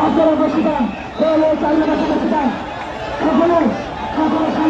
আপনারা বসে যান চাইলে বসে বসে যান সকলে সকলে